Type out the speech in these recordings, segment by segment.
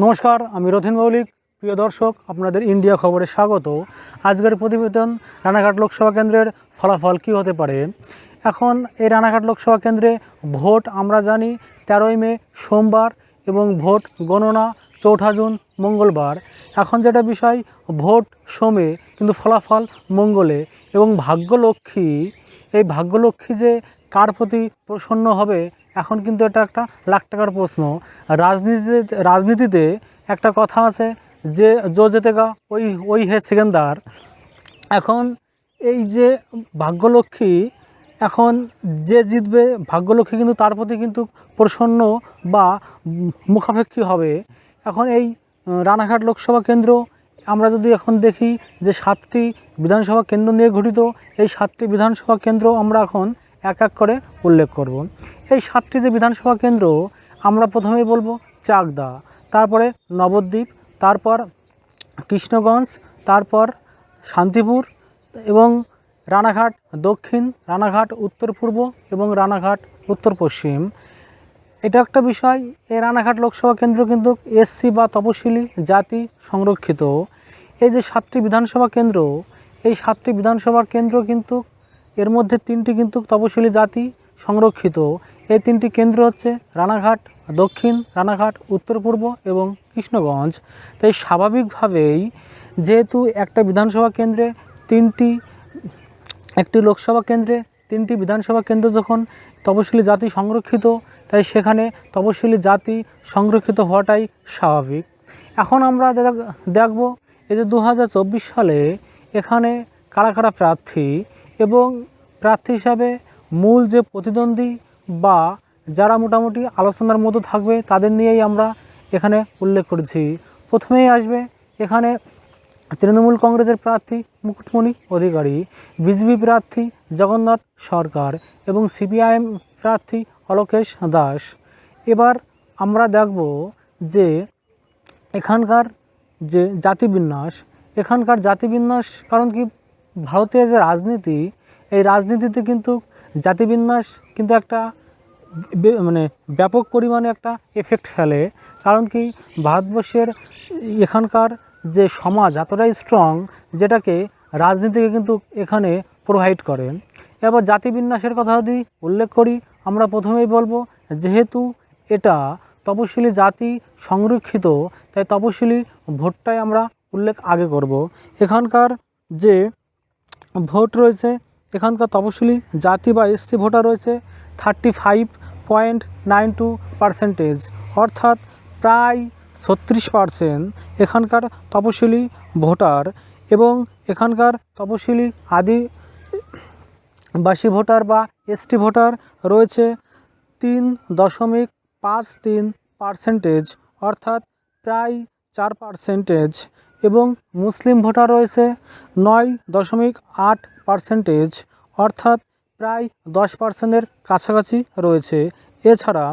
নমস্কার, আমি রথিন মৌলিক। প্রিয় দর্শক, আপনাদের ইন্ডিয়া খবরে স্বাগত। আজকের প্রতিবেদন রানাঘাট লোকসভা কেন্দ্রের ফলাফল কী হতে পারে? এখন এই রানাঘাট লোকসভা কেন্দ্রে ভোট আমরা জানি তেরোই মে, সোমবার এবং ভোট গণনা চৌঠা জুন, মঙ্গলবার। এখন যেটা বিষয়, ভোট সোমে, কিন্তু ফলাফল মঙ্গলে। এবং ভাগ্যলক্ষ্মী, এই ভাগ্যলক্ষ্মী যে কার প্রতি প্রসন্ন হবে এখন কিন্তু এটা একটা লাখ টাকার প্রশ্ন। রাজনীতিতে রাজনীতিতে একটা কথা আছে যে জো জেতেগা, ওই ওই হে সেকেন্দার, এখন এই যে ভাগ্যলক্ষ্মী, এখন যে জিতবে ভাগ্যলক্ষ্মী কিন্তু তার প্রতি কিন্তু প্রসন্ন বা মুখাপেক্ষী হবে। এখন এই রানাঘাট লোকসভা কেন্দ্র, আমরা যদি এখন দেখি যে সাতটি বিধানসভা কেন্দ্র নিয়ে গঠিত, এই সাতটি বিধানসভা কেন্দ্র আমরা এখন এক এক করে উল্লেখ করব। এই সাতটি যে বিধানসভা কেন্দ্র, আমরা প্রথমেই বলব চাকদা, তারপরে নবদ্বীপ, তারপর কৃষ্ণগঞ্জ, তারপর শান্তিপুর এবং রানাঘাট দক্ষিণ, রানাঘাট উত্তর পূর্ব এবং রানাঘাট উত্তর পশ্চিম এটা একটা বিষয় এই রানাঘাট লোকসভা কেন্দ্র কিন্তু এসসি বা তপশিলি জাতি সংরক্ষিত এই যে সাতটি বিধানসভা কেন্দ্র, এই সাতটি বিধানসভা কেন্দ্র কিন্তু এর মধ্যে তিনটি কিন্তু তপশিলি জাতি সংরক্ষিত। এই তিনটি কেন্দ্র হচ্ছে রানাঘাট, দক্ষিণ রানাঘাট, উত্তর পূর্ব এবং কৃষ্ণগঞ্জ। তাই স্বাভাবিকভাবেই যেহেতু একটা বিধানসভা কেন্দ্রে তিনটি, একটি লোকসভা কেন্দ্রে তিনটি বিধানসভা কেন্দ্র যখন তপশিলি জাতি সংরক্ষিত, তাই সেখানে তপশিলি জাতি সংরক্ষিত হওয়াটাই স্বাভাবিক। এখন আমরা দেখ- দেখব এই যে দু হাজার চব্বিশ সালে এখানে কারা কারা প্রার্থী এবং প্রার্থী হিসাবে মূল যে প্রতিদ্বন্দ্বী বা যারা মোটামুটি আলোচনার মতো থাকবে তাদের নিয়েই আমরা এখানে উল্লেখ করেছি। প্রথমেই আসবে এখানে তৃণমূল কংগ্রেসের প্রার্থী মুকুটমণি অধিকারী, বিজেপি প্রার্থী জগন্নাথ সরকার এবং সিপিআইএম প্রার্থী অলোকেশ দাস। এবার আমরা দেখব যে এখানকার যে জাতিবিন্যাস এখানকার জাতিবিন্যাস কারণ কি? ভারতীয় যে রাজনীতি, এই রাজনীতিতে কিন্তু জাতিবিন্যাস কিন্তু একটা মানে ব্যাপক পরিমাণে একটা এফেক্ট ফেলে। কারণ কি? ভারতবর্ষের এখানকার যে সমাজ এতটাই স্ট্রং যেটাকে রাজনীতিকে কিন্তু এখানে প্রোভাইড করে। এবার জাতিবিন্যাসের কথা যদি উল্লেখ করি, আমরা প্রথমেই বলব, যেহেতু এটা তপশিলি জাতি সংরক্ষিত, তাই তপশিলি ভোটটাই আমরা উল্লেখ আগে করব। এখানকার যে ভোট রয়েছে। এখানকার তপশিলি জাতি বা এসসি ভোটার রয়েছে। Thirty five point nine two percentage অর্থাৎ প্রায় ছত্রিশ পার্সেন্ট এখানকার তপশিলি ভোটার এবং এখানকার তপশিলি আদি বাসী ভোটার বা এসটি ভোটার রয়েছে তিন দশমিক পাঁচ তিন পার্সেন্টেজ অর্থাৎ প্রায় চার পার্সেন্টেজ এবং মুসলিম ভোটার রয়েছে নয় দশমিক আট পার্সেন্টেজ, অর্থাৎ প্রায় দশ পার্সেন্টের কাছাকাছি রয়েছে। এছাড়া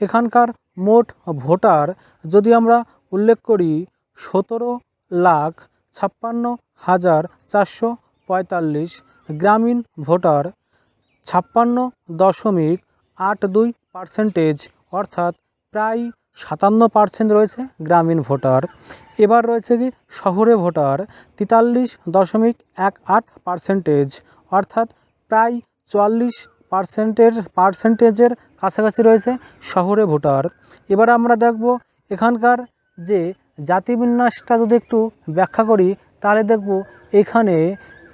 এখানকার মোট ভোটার যদি আমরা উল্লেখ করি, সতেরো লাখ ছাপ্পান্ন হাজার চারশো পঁয়তাল্লিশ গ্রামীণ ভোটার, ছাপ্পান্ন দশমিক আট দুই পার্সেন্টেজ, অর্থাৎ প্রায় সাতান্ন পার্সেন্ট রয়েছে গ্রামীণ ভোটার। এবার রয়েছে কি শহরে ভোটার তেতাল্লিশ দশমিক এক আট পার্সেন্টেজ, অর্থাৎ প্রায় চুয়াল্লিশ পার্সেন্টের, পার্সেন্টেজের কাছাকাছি রয়েছে শহরে ভোটার। এবার আমরা দেখব এখানকার যে জাতিবিন্যাসটা যদি একটু ব্যাখ্যা করি, তাহলে দেখব এখানে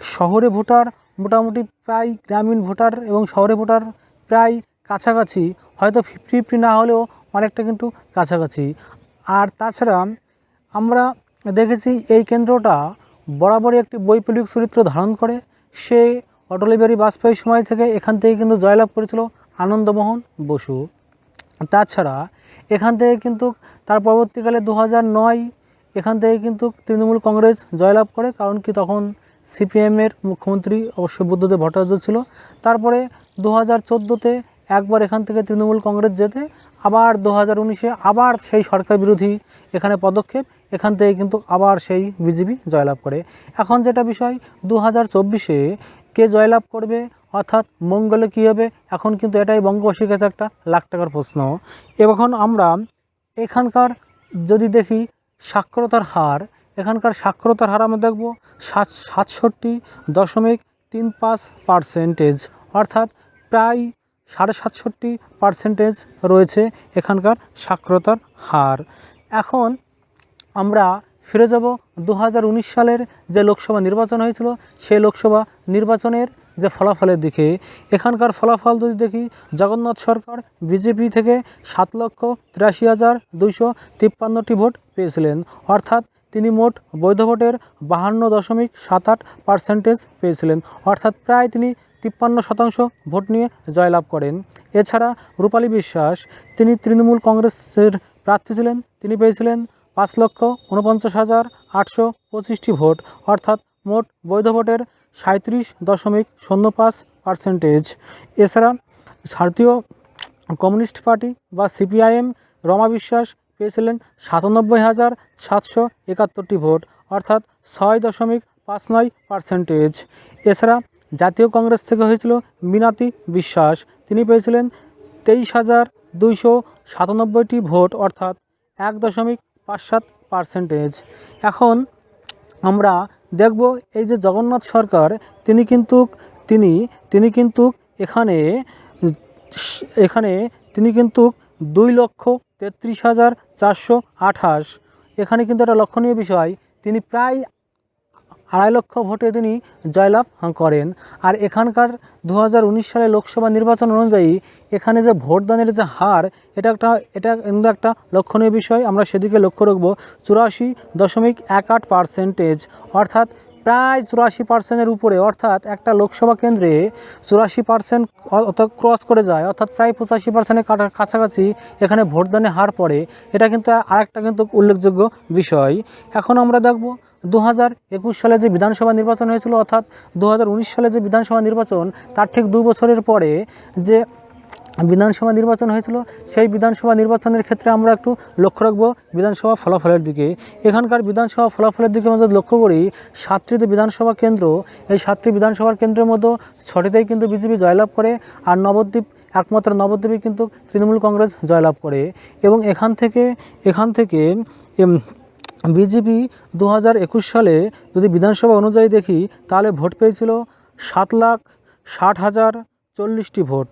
শহরে ভোটার মোটামুটি প্রায় গ্রামীণ ভোটার এবং শহরে ভোটার প্রায় কাছাকাছি, হয়তো ফিফটি ফিফটি না হলেও অনেকটা কিন্তু কাছাকাছি। আর তাছাড়া আমরা দেখেছি এই কেন্দ্রটা বরাবরই একটি বৈপ্লবিক চরিত্র ধারণ করে। সে অটল বিহারী বাজপেয়ীর সময় থেকে এখান থেকে কিন্তু জয়লাভ করেছিল আনন্দমোহন বসু। তাছাড়া এখান থেকে কিন্তু তার পরবর্তীকালে দু নয় এখান থেকে কিন্তু তৃণমূল কংগ্রেস জয়লাভ করে, কারণ কি তখন সিপিএমের মুখ্যমন্ত্রী অবশ্য বুদ্ধদেব ভট্টাচার্য ছিল। তারপরে দু হাজার চোদ্দোতে একবার এখান থেকে তৃণমূল কংগ্রেস যেতে আবার দু হাজার উনিশে আবার সেই সরকার বিরোধী এখানে পদক্ষেপ, এখান থেকে কিন্তু আবার সেই বিজেপি জয়লাভ করে। এখন যেটা বিষয়, দু হাজার চব্বিশে কে জয়লাভ করবে, অর্থাৎ মঙ্গলে কী হবে, এখন কিন্তু এটাই বঙ্গবাসীর কাছে একটা লাখ টাকার প্রশ্ন। এখন আমরা এখানকার যদি দেখি সাক্ষরতার হার, এখানকার সাক্ষরতার হার আমরা দেখব সাত, সাতষট্টি দশমিক তিন পাঁচ পার্সেন্টেজ অর্থাৎ প্রায় সাড়ে সাতষট্টি পার্সেন্টেজ রয়েছে এখানকার সাক্ষরতার হার। এখন আমরা ফিরে যাব দু হাজার উনিশ সালের যে লোকসভা নির্বাচন হয়েছিল, সেই লোকসভা নির্বাচনের যে ফলাফলের দিকে। এখানকার ফলাফল যদি দেখি, জগন্নাথ সরকার বিজেপি থেকে সাত লক্ষ তিরাশি হাজার দুইশো তিপ্পান্নটি ভোট পেয়েছিলেন। অর্থাৎ তিনি মোট বৈধ ভোটের বাহান্ন দশমিক সাত আট পার্সেন্টেজ পেয়েছিলেন। অর্থাৎ প্রায় তিনি তিপ্পান্ন শতাংশ ভোট নিয়ে জয়লাভ করেন। এছাড়া রূপালী বিশ্বাস, তিনি তৃণমূল কংগ্রেসের প্রার্থী ছিলেন। তিনি পেয়েছিলেন পাঁচ লক্ষ উনপঞ্চাশ হাজার আটশো পঁচিশটি ভোট। অর্থাৎ মোট বৈধ ভোটের সাঁত্রিশ দশমিক শূন্য পাঁচ পার্সেন্টেজ এছাড়া ভারতীয় কমিউনিস্ট পার্টি বা সিপিআইএম রমা বিশ্বাস পেয়েছিলেন সাতানব্বই হাজার সাতশো একাত্তরটি ভোট, অর্থাৎ ছয় দশমিক পাঁচ নয় পার্সেন্টেজ। এছাড়া জাতীয় কংগ্রেস থেকে হয়েছিল মিনাতি বিশ্বাস, তিনি পেয়েছিলেন তেইশ হাজার দুইশো সাতানব্বইটি ভোট, অর্থাৎ এক দশমিক পাঁচ সাত পার্সেন্টেজ। এখন আমরা দেখব এই যে জগন্নাথ সরকার, তিনি কিন্তু, তিনি তিনি কিন্তু এখানে এখানে তিনি কিন্তু দুই লক্ষ তেত্রিশ হাজার চারশো আঠাশ। এখানে কিন্তু একটা লক্ষণীয় বিষয়, তিনি প্রায় আড়াই লক্ষ ভোটে তিনি জয়লাভ করেন। আর এখানকার দু হাজার উনিশ সালে লোকসভা নির্বাচন অনুযায়ী এখানে যে ভোটদানের যে হার, এটা একটা, এটা কিন্তু একটা লক্ষণীয় বিষয়। আমরা সেদিকে লক্ষ্য রাখব, চুরাশি দশমিক এক আট পার্সেন্টেজ অর্থাৎ প্রায় চুরাশি পার্সেন্টের উপরে, অর্থাৎ একটা লোকসভা কেন্দ্রে চুরাশি পার্সেন্ট ক্রস করে যায়, অর্থাৎ প্রায় পঁচাশি পার্সেন্টের কাছাকাছি এখানে ভোটদানের হার পড়ে। এটা কিন্তু আরেকটা কিন্তু উল্লেখযোগ্য বিষয়। এখন আমরা দেখব দু হাজার একুশ সালে যে বিধানসভা নির্বাচন হয়েছিল, অর্থাৎ দু হাজার উনিশ সালে যে বিধানসভা নির্বাচন, তার ঠিক দু বছরের পরে যে বিধানসভা নির্বাচন হয়েছিল, সেই বিধানসভা নির্বাচনের ক্ষেত্রে আমরা একটু লক্ষ্য রাখব বিধানসভা ফলাফলের দিকে। এখানকার বিধানসভা ফলাফলের দিকে আমরা লক্ষ্য করি, সাতটি যে বিধানসভা কেন্দ্র, এই সাতটি বিধানসভার কেন্দ্রের মতো ছটিতেই কিন্তু বিজেপি জয়লাভ করে, আর নবদ্বীপ, একমাত্র নবদ্বীপে কিন্তু তৃণমূল কংগ্রেস জয়লাভ করে। এবং এখান থেকে এখান থেকে বিজেপি দু হাজার একুশ সালে যদি বিধানসভা অনুযায়ী দেখি, তাহলে ভোট পেয়েছিল সাত লাখ ষাট হাজার চল্লিশটি ভোট।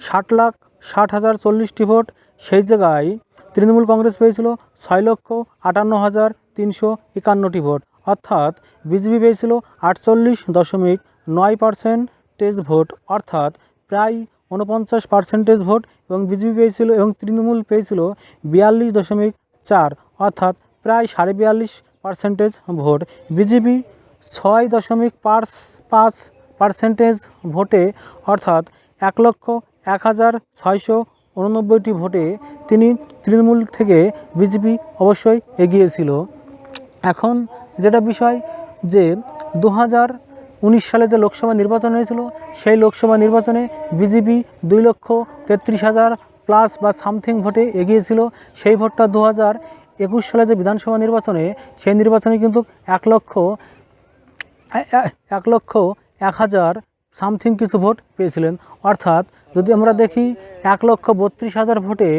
ষাট লাখ ষাট হাজার চল্লিশটি ভোট। সেই জায়গায় তৃণমূল কংগ্রেস পেয়েছিল ছয় লক্ষ আটান্ন হাজার তিনশো একান্নটি ভোট। অর্থাৎ বিজেপি পেয়েছিল আটচল্লিশ দশমিক নয় পার্সেন্টেজ ভোট। অর্থাৎ প্রায় উনপঞ্চাশ পার্সেন্টেজ ভোট এবং বিজেপি পেয়েছিল এবং তৃণমূল পেয়েছিল বিয়াল্লিশ দশমিক চার। অর্থাৎ প্রায় সাড়ে বিয়াল্লিশ পার্সেন্টেজ ভোট। বিজেপি ছয় দশমিক পাঁচ পাঁচ পার্সেন্টেজ ভোটে। অর্থাৎ এক লক্ষ এক হাজার ছয়শো উননব্বইটি ভোটে তিনি তৃণমূল থেকে বিজেপি অবশ্যই এগিয়েছিল। এখন যেটা বিষয় যে দু হাজার উনিশ সালে যে লোকসভা নির্বাচন হয়েছিল, সেই লোকসভা নির্বাচনে বিজেপি দুই লক্ষ তেত্রিশ হাজার প্লাস বা সামথিং ভোটে এগিয়েছিল। সেই ভোটটা দু হাজার একুশ সালে যে বিধানসভা নির্বাচনে, সেই নির্বাচনে কিন্তু এক লক্ষ এক লক্ষ এক হাজার সামথিং কিছু ভোট পেয়েছিলেন। অর্থাৎ যদি আমরা দেখি, এক লক্ষ বত্রিশ হাজার ভোটে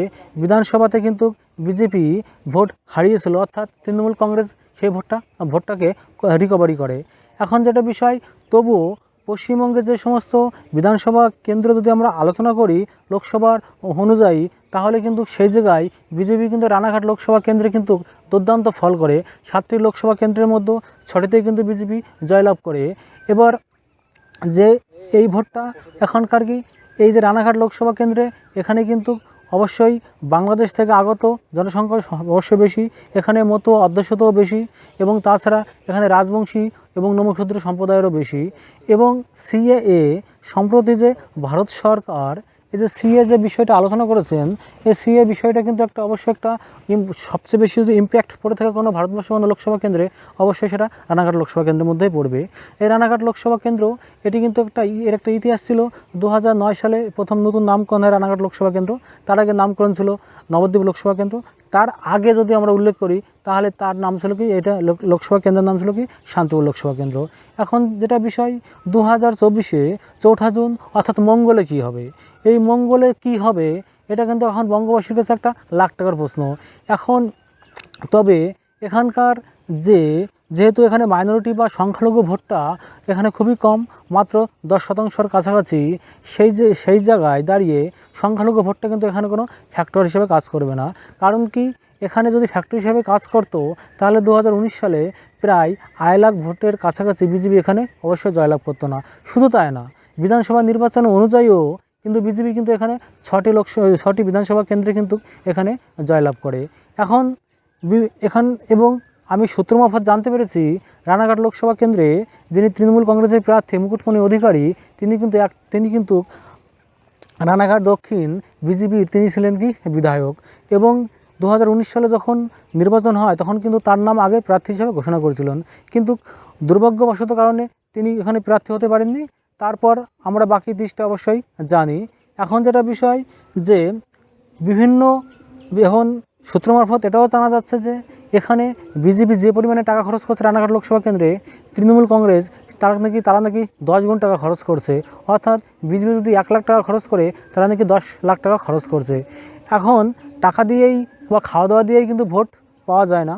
বিধানসভাতে কিন্তু বিজেপি ভোট হারিয়েছিল। অর্থাৎ তৃণমূল কংগ্রেস সেই ভোটটা, ভোটটাকে রিকভারি করে। এখন যেটা বিষয়, তবুও পশ্চিমবঙ্গে যে সমস্ত বিধানসভা কেন্দ্র যদি আমরা আলোচনা করি লোকসভার অনুযায়ী, তাহলে কিন্তু সেই জায়গায় বিজেপি কিন্তু রানাঘাট লোকসভা কেন্দ্রে কিন্তু দুর্দান্ত ফল করে। সাতটি লোকসভা কেন্দ্রের মধ্যে ছটিতেই কিন্তু বিজেপি জয়লাভ করে। এবার যে এই ভোটটা এখনকার কি, এই যে রানাঘাট লোকসভা কেন্দ্রে এখানে কিন্তু অবশ্যই বাংলাদেশ থেকে আগত জনসংখ্যা অবশ্যই বেশি, এখানে মতো অধ্যশতও বেশি এবং তাছাড়া এখানে রাজবংশী এবং নমক্ষুদ্র সম্প্রদায়েরও বেশি এবং সিএএ সম্প্রতি যে ভারত সরকার এই যে সিএ যে বিষয়টা আলোচনা করেছেন, এই সিএ বিষয়টা কিন্তু একটা অবশ্যই একটা সবচেয়ে বেশি যদি ইম্প্যাক্ট পড়ে থাকে কোনো ভারতবর্ষ কোনো লোকসভা কেন্দ্রে, অবশ্যই সেটা রানাঘাট লোকসভা কেন্দ্রের মধ্যেই পড়বে। এই রানাঘাট লোকসভা কেন্দ্র, এটি কিন্তু একটা এর একটা ইতিহাস ছিল দু হাজার নয় সালে প্রথম নতুন নামকরণ হয় রানাঘাট লোকসভা কেন্দ্র, তার আগে নামকরণ ছিল নবদ্বীপ লোকসভা কেন্দ্র তার আগে যদি আমরা উল্লেখ করি, তাহলে তার নাম ছিল কি? এটা লোক- লোকসভা কেন্দ্রের নাম ছিল কি? শান্তিপুর লোকসভা কেন্দ্র। এখন যেটা বিষয় দু হাজার চব্বিশে চৌঠা জুন, অর্থাৎ মঙ্গলে কি হবে? এই মঙ্গলে কি হবে? এটা কিন্তু এখন বঙ্গবাসীর কাছে একটা লাখ টাকার প্রশ্ন। এখন তবে এখানকার যে যেহেতু এখানে মাইনরিটি বা সংখ্যালঘু ভোটটা এখানে খুবই কম, মাত্র দশ শতাংশের কাছাকাছি, সেই যে, সেই জায়গায় দাঁড়িয়ে সংখ্যালঘু ভোটটা কিন্তু এখানে কোনো ফ্যাক্টর হিসেবে কাজ করবে না। কারণ কি? এখানে যদি ফ্যাক্টর হিসেবে কাজ করতো, তাহলে দু হাজার উনিশ সালে প্রায় আড়াই লাখ ভোটের কাছাকাছি বিজেপি এখানে অবশ্যই জয়লাভ করতো না। শুধু তাই না, বিধানসভা নির্বাচন অনুযায়ীও কিন্তু বিজেপি কিন্তু এখানে ছটি লোক ছটি বিধানসভা কেন্দ্রে কিন্তু এখানে জয়লাভ করে। এখন এখান এবং আমি সূত্র মারফত জানতে পেরেছি, রানাঘাট লোকসভা কেন্দ্রে যিনি তৃণমূল কংগ্রেসের প্রার্থী মুকুটমণি অধিকারী, তিনি কিন্তু এক, তিনি কিন্তু রানাঘাট দক্ষিণ বিজেপির তিনি ছিলেন কি? বিধায়ক। এবং দু হাজার উনিশ সালে যখন নির্বাচন হয়, তখন কিন্তু তার নাম আগে প্রার্থী হিসেবে ঘোষণা করেছিলেন। কিন্তু দুর্ভাগ্যবশত কারণে তিনি এখানে প্রার্থী হতে পারেননি। তারপর আমরা বাকি দিশটা অবশ্যই জানি। এখন যেটা বিষয় যে বিভিন্ন এখন সূত্র মারফত এটাও জানা যাচ্ছে যে এখানে বিজেপি যে পরিমাণে টাকা খরচ করছে রানাঘাট লোকসভা কেন্দ্রে, তৃণমূল কংগ্রেস তারা নাকি তারা নাকি দশ গুণ টাকা খরচ করছে। অর্থাৎ বিজেপি যদি এক লাখ টাকা খরচ করে, তারা নাকি দশ লাখ টাকা খরচ করছে। এখন টাকা দিয়েই বা খাওয়া দাওয়া দিয়েই কিন্তু ভোট পাওয়া যায় না।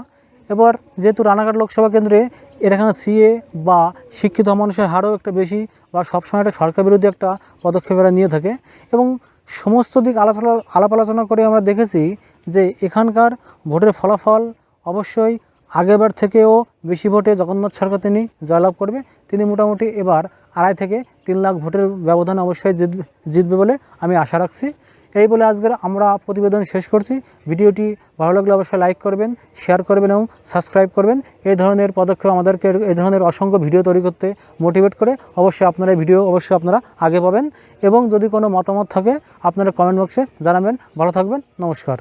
এবার যেহেতু রানাঘাট লোকসভা কেন্দ্রে এখানে সিএ বা শিক্ষিত মানুষের হারও একটা বেশি বা সবসময় একটা সরকার বিরোধী একটা পদক্ষেপ এরা নিয়ে থাকে এবং সমস্ত দিক আলোচনা আলাপ আলোচনা করে আমরা দেখেছি যে এখানকার ভোটের ফলাফল অবশ্যই আগেবার থেকেও বেশি ভোটে জগন্নাথ সরকার তিনি জয়লাভ করবে। তিনি মোটামুটি এবার আড়াই থেকে তিন লাখ ভোটের ব্যবধানে অবশ্যই জিতবে জিতবে বলে আমি আশা রাখছি। এই বলে আজকের আমরা প্রতিবেদন শেষ করছি। ভিডিওটি ভালো লাগলে অবশ্যই লাইক করবেন, শেয়ার করবেন এবং সাবস্ক্রাইব করবেন। এই ধরনের পদক্ষেপ আমাদেরকে এই ধরনের অসংখ্য ভিডিও তৈরি করতে মোটিভেট করে অবশ্যই আপনারা ভিডিও অবশ্যই আপনারা আগে পাবেন। এবং যদি কোনো মতামত থাকে, আপনারা কমেন্ট বক্সে জানাবেন। ভালো থাকবেন, নমস্কার।